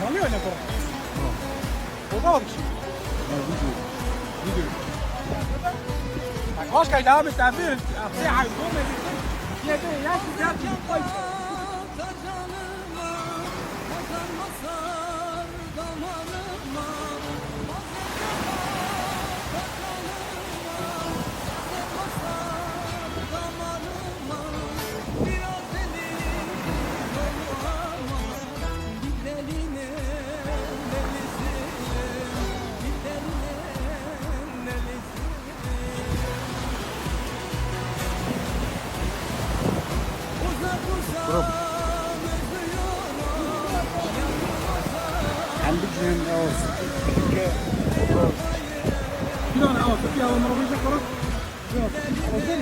Tanıyor ne kadar? Burada mı düşüyor? Gidiyor. Gidiyor. ik hoş geldin abi sen bir. Sen hayır. Bu ne? Ya ben yaşlı yaşlı. Ambicinin ne olsun? Çünkü Bir tane aldık ya onlara koyacak olarak. Yok. Özel.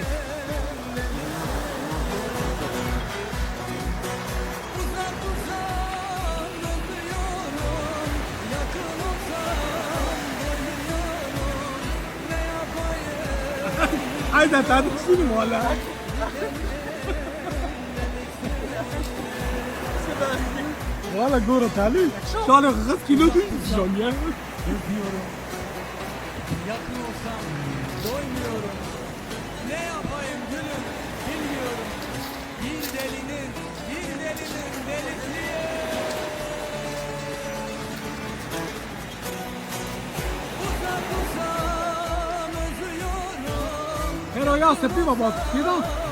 Aynen tanıksın valla. Valla gora tali. Şöyle kız kilo an ya. Yakıyorsam doymuyorum. Ne yapayım gülüm bilmiyorum. Bir delinin, bir delinin delisi. Uzak uzak özlüyorum. Pero ya se piva bak. Kira. Ne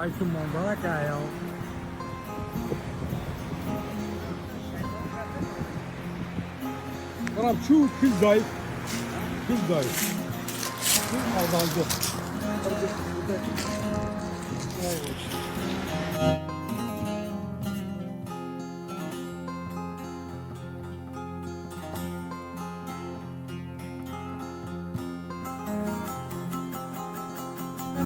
Vay şu manzara ka ya. Tamam şu kız zayıf. Kız zayıf.